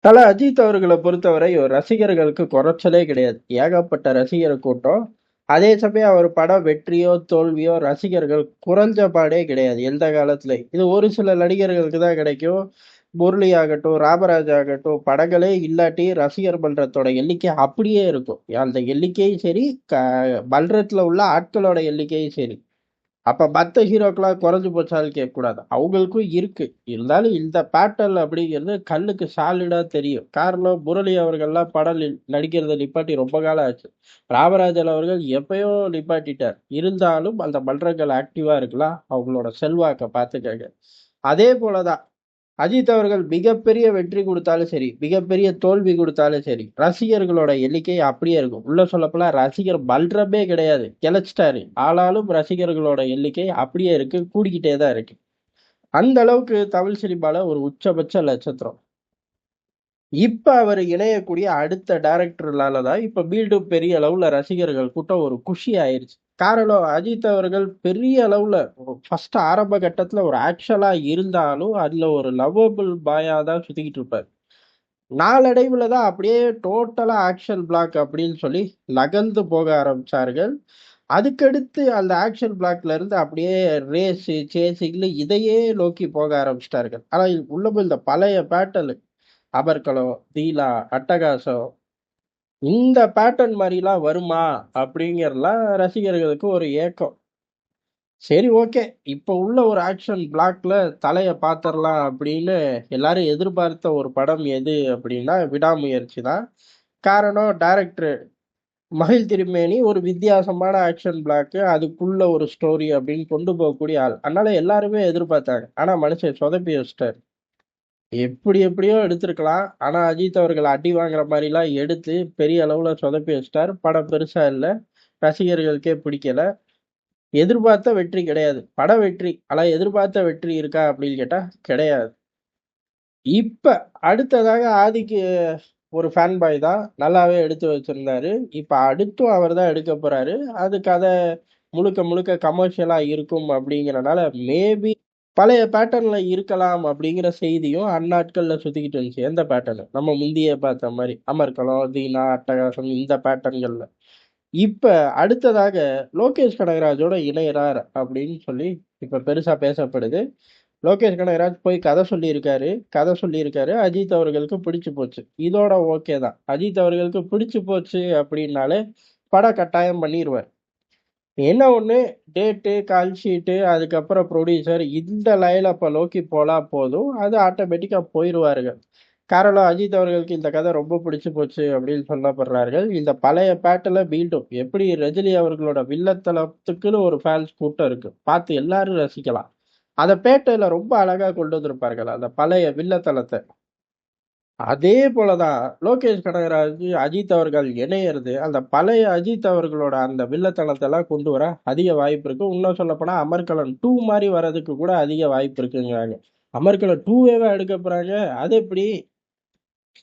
தல அஜித் அவர்களை பொறுத்தவரை ரசிகர்களுக்கு குறைச்சலே கிடையாது. ஏகப்பட்ட ரசிகர் கூட்டம். அதே சமயம் அவர் படம் வெற்றியோ தோல்வியோ ரசிகர்கள் குறைஞ்ச பாடே கிடையாது எந்த காலத்துல இது ஒரு சில நடிகர்களுக்கு தான் கிடைக்கும். முரளி ஆகட்டும் ராமராஜ் ஆகட்டும் படங்களே இல்லாட்டி ரசிகர் மன்றத்தோட எண்ணிக்கை அப்படியே இருக்கும். அந்த எண்ணிக்கையும் சரி க மன்றத்தில் உள்ள ஆட்களோட எண்ணிக்கையும் சரி. அப்போ மற்ற ஹீரோக்கெல்லாம் குறைஞ்சி போச்சாலும் கேட்கக்கூடாது. அவங்களுக்கும் இருக்குது இருந்தாலும் இந்த பேட்டர்ன் அப்படிங்கிறது கண்ணுக்கு சாலிடாக தெரியும். காரணம் முரளி அவர்கள்லாம் படம் நடிக்கிறத நிப்பாட்டி ரொம்ப காலம் ஆச்சு. ராமராஜன் அவர்கள் எப்பயோ நிப்பாட்டிட்டார். இருந்தாலும் அந்த மன்றங்கள் ஆக்டிவாக இருக்கலாம். அவங்களோட செல்வாக்கை பார்த்துக்கங்க. அதே போலதான் அஜித் அவர்கள் மிகப்பெரிய வெற்றி கொடுத்தாலும் சரி மிகப்பெரிய தோல்வி கொடுத்தாலும் சரி ரசிகர்களோட எண்ணிக்கை அப்படியே இருக்கும். உள்ள சொல்லப்போனா ரசிகர் பல்றமே கிடையாது. கிளச்சிட்டாரு. ஆனாலும் ரசிகர்களோட எண்ணிக்கை அப்படியே இருக்கு கூடிக்கிட்டே தான் இருக்கு. அந்த அளவுக்கு தமிழ் சினிமால ஒரு உச்சபட்ச நட்சத்திரம். இப்ப அவர் இணையக்கூடிய அடுத்த டைரக்டர்னால தான் இப்ப மீண்டும் பெரிய அளவுல ரசிகர்கள் கூட்டம் ஒரு குஷி ஆயிருச்சு. காரணம் அஜித் அவர்கள் பெரிய அளவுல ஃபர்ஸ்ட் ஆரம்ப கட்டத்துல ஒரு ஆக்ஷனா இருந்தாலும் அதுல ஒரு லவ்வபிள் பாயா தான் சுத்திக்கிட்டு இருப்பார். நாளடைவுல தான் அப்படியே டோட்டலா ஆக்ஷன் பிளாக் அப்படின்னு சொல்லி நகர்ந்து போக ஆரம்பிச்சார்கள். அதுக்கடுத்து அந்த ஆக்ஷன் பிளாக்ல இருந்து அப்படியே ரேஸு சேசிங்ல இதையே நோக்கி போக ஆரம்பிச்சிட்டார்கள். ஆனா இது போய் இந்த பழைய பேட்டலு அபர்களம் தீலா அட்டகாசம் இந்த பேட்டர்ன் மாதிரிலாம் வருமா அப்படிங்கறதுலாம் ரசிகர்களுக்கு ஒரு ஏக்கம். சரி ஓகே இப்போ உள்ள ஒரு ஆக்ஷன் பிளாக்ல தலையை பார்த்துடலாம் அப்படின்னு எல்லாரும் எதிர்பார்த்த ஒரு படம் எது அப்படின்னா விடாமுயற்சி தான். காரணம் டைரக்டர் மகிழ் திருமேனி ஒரு வித்தியாசமான ஆக்ஷன் பிளாக்கு அதுக்குள்ள ஒரு ஸ்டோரி அப்படின்னு கொண்டு போகக்கூடிய ஆள். அதனால எல்லாருமே எதிர்பார்த்தாங்க. ஆனால் மனுஷன் சொதப்பி வச்சிட்டாரு. எப்படி எப்படியோ எடுத்திருக்கலாம். ஆனா அஜித் அவர்கள் அடி வாங்குற மாதிரிலாம் எடுத்து பெரிய அளவுல சொதப்பி வச்சிட்டார். படம் பெருசா இல்லை. ரசிகர்களுக்கே பிடிக்கல. எதிர்பார்த்த வெற்றி கிடையாது. பட வெற்றி. ஆனா எதிர்பார்த்த வெற்றி இருக்கா அப்படின்னு கேட்டா கிடையாது. இப்ப அடுத்ததாக ஆதிக்கு ஒரு ஃபேன் பாய் தான் நல்லாவே எடுத்து வச்சிருந்தாரு. இப்ப அடுத்தும் அவர் தான் எடுக்க போறாரு. அது கதை முழுக்க முழுக்க கமர்ஷியலா இருக்கும் அப்படிங்கிறனால மேபி பழைய பேட்டர்ன்ல இருக்கலாம் அப்படிங்கிற செய்தியும் அந்நாட்கள்ல சுத்திக்கிட்டு இருந்துச்சு. எந்த பேட்டர்னு நம்ம முந்திய பார்த்த மாதிரி அமர்கலம் தீனா அட்டகாசம் இந்த பேட்டர்ன்கள்ல இப்ப அடுத்ததாக லோகேஷ் கனகராஜோட இணையறார் அப்படின்னு சொல்லி இப்ப பெருசா பேசப்படுது. லோகேஷ் கனகராஜ் போய் கதை சொல்லியிருக்காரு. கதை சொல்லியிருக்காரு. அஜித் அவர்களுக்கு பிடிச்சு போச்சு. இதோட ஓகே தான். அஜித் அவர்களுக்கு பிடிச்சு போச்சு அப்படின்னாலே பட கட்டாயம் பண்ணிடுவார் என்ன ஒன்று டேட்டு கால் ஷீட்டு அதுக்கப்புறம் ப்ரொடியூசர் இந்த லைனில் இப்போ நோக்கி போனால் போதும். அது ஆட்டோமேட்டிக்காக போயிடுவார்கள் காரணம் அஜித் அவர்களுக்கு இந்த கதை ரொம்ப பிடிச்சி போச்சு அப்படின்னு சொல்லப்படுறார்கள். இந்த பழைய பேட்டில் மீண்டும் எப்படி ரஜினி அவர்களோட வில்லத்தலத்துக்குன்னு ஒரு ஃபேன்ஸ் கூட்டம் இருக்கு. பார்த்து எல்லாரும் ரசிக்கலாம். அந்த பேட்டையில் ரொம்ப அழகாக கொண்டு வந்திருப்பார்கள். அந்த பழைய வில்லத்தலத்தை அதே போலதான் லோகேஷ் கனகராஜ் அஜித் அவர்கள் இணையிறது அந்த பழைய அஜித் அவர்களோட அந்த வில்லத்தனத்தெல்லாம் கொண்டு வர அதிக வாய்ப்பு இருக்கு. இன்னும் சொல்ல போனா அமர்கலன் டூ மாதிரி வர்றதுக்கு கூட அதிக வாய்ப்பு இருக்குங்கிறாங்க. அமர்கலன் டூவேவா எடுக்க போறாங்க. அது எப்படி?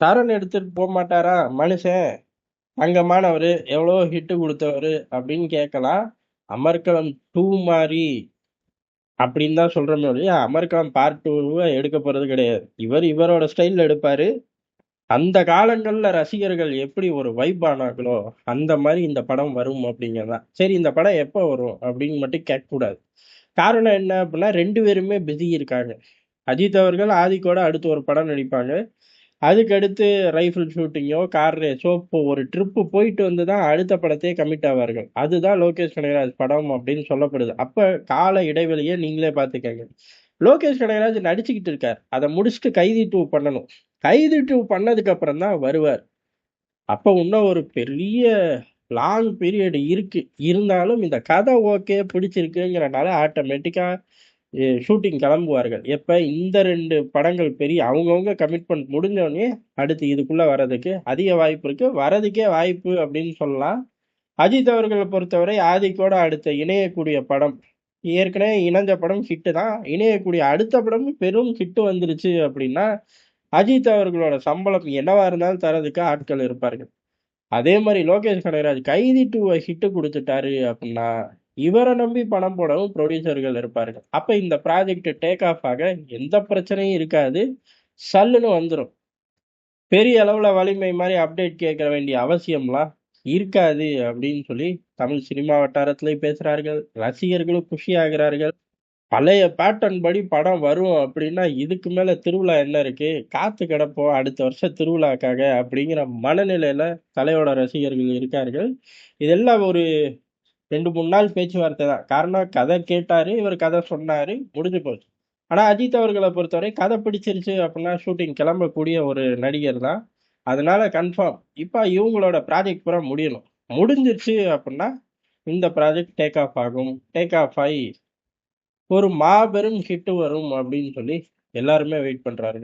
சரண் எடுத்துட்டு போக மாட்டாரா? மனுஷன் தங்கமானவர் எவ்வளோ ஹிட்டு கொடுத்தவர் அப்படின்னு கேட்கலாம். அமர்கலம் டூ மாதிரி அப்படின்னு தான் சொல்றோமே ஒழிய அமர்கான் பார்ட் டூவை எடுக்க போறது கிடையாது. இவர் இவரோட ஸ்டைல்ல எடுப்பாரு. அந்த காலங்கள்ல ரசிகர்கள் எப்படி ஒரு வைப் ஆனாங்களோ அந்த மாதிரி இந்த படம் வரும் அப்படிங்கிறதான் சரி இந்த படம் எப்போ வரும் அப்படின்னு மட்டும் கேட்கக்கூடாது. காரணம் என்ன அப்படின்னா ரெண்டு பேருமே பிஸி இருக்காங்க. அஜித் அவர்கள் ஆதிக்கோட அடுத்து ஒரு படம் நடிப்பாங்க. அதுக்கடுத்து ரைஃபிள் ஷூட்டிங்கோ கார் ரேஸோ இப்போ ஒரு ட்ரிப்பு போயிட்டு வந்து தான் அடுத்த படத்தையே கமிட் ஆவார்கள். அதுதான் லோகேஷ் கனகராஜ் படம் அப்படின்னு சொல்லப்படுது. அப்போ கால இடைவெளியை நீங்களே பார்த்துக்கங்க. லோகேஷ் கனகராஜ் நடிச்சுக்கிட்டு இருக்கார். அதை முடிச்சுட்டு கைதி டூ பண்ணணும். கைதி டூ பண்ணதுக்கு அப்புறம் தான் வருவார். அப்போ இன்னும் ஒரு பெரிய லாங் பீரியட் இருக்கு. இருந்தாலும் இந்த கதை ஓகே பிடிச்சிருக்குங்கிறனால ஆட்டோமேட்டிக்காக ஷூட்டிங் கிளம்புவார்கள். எப்போ? இந்த ரெண்டு படங்கள் பெரிய அவங்கவுங்க கமிட்மெண்ட் முடிஞ்சோடனே அடுத்து இதுக்குள்ளே வர்றதுக்கு அதிக வாய்ப்பு இருக்குது வரதுக்கே வாய்ப்பு அப்படின்னு சொல்லலாம். அஜித் அவர்களை பொறுத்தவரை ஆதிக்கோட அடுத்த இணையக்கூடிய படம். ஏற்கனவே இணைஞ்ச படம் ஹிட்டு தான். இணையக்கூடிய அடுத்த படம் பெரும் ஹிட்டு வந்துருச்சு அப்படின்னா அஜித் அவர்களோட சம்பளம் என்னவா இருந்தாலும் தரதுக்கு ஆட்கள் இருப்பார்கள். அதே மாதிரி லோகேஷ் கனகராஜ் கைதி டூவை ஹிட்டு கொடுத்துட்டாரு அப்படின்னா இவரை நம்பி பணம் போடவும் ப்ரொடியூசர்கள் இருப்பார்கள். அப்போ இந்த ப்ராஜெக்ட் டேக் ஆஃப் ஆக எந்த பிரச்சனையும் இருக்காது. சல்லுன்னு வந்துடும் பெரிய அளவுல வலிமை மாதிரி அப்டேட் கேட்க வேண்டிய அவசியம்லாம் இருக்காது அப்படின்னு சொல்லி தமிழ் சினிமா வட்டாரத்திலே பேசுறார்கள். ரசிகர்களும் குஷி ஆகிறார்கள் பழைய பேட்டர்ன் படி படம் வரும் அப்படின்னா இதுக்கு மேல திருவிழா என்ன இருக்கு? காத்து கிடப்போம் அடுத்த வருஷம் திருவிழாக்காக அப்படிங்கிற மனநிலையில தலையோட ரசிகர்கள் இருக்கார்கள். இதெல்லாம் ஒரு ரெண்டு மூணு நாள் பேச்சுவார்த்தை தான். காரணம் கதை கேட்டாரு இவர் கதை சொன்னாரு முடிஞ்சு போச்சு. ஆனா அஜித் அவர்களை பொறுத்தவரை கதை பிடிச்சிருச்சு அப்படின்னா ஷூட்டிங் கிளம்பக்கூடிய ஒரு நடிகர் தான். அதனால கன்ஃபார்ம் இப்போ இவங்களோட ப்ராஜெக்ட் பூரா முடியணும். முடிஞ்சிருச்சு அப்படின்னா இந்த ப்ராஜெக்ட் டேக் ஆஃப் ஆகும். டேக் ஆஃப் ஆகி ஒரு மாபெரும் ஹிட் வரும் அப்படின்னு சொல்லி எல்லாருமே வெயிட் பண்றாரு.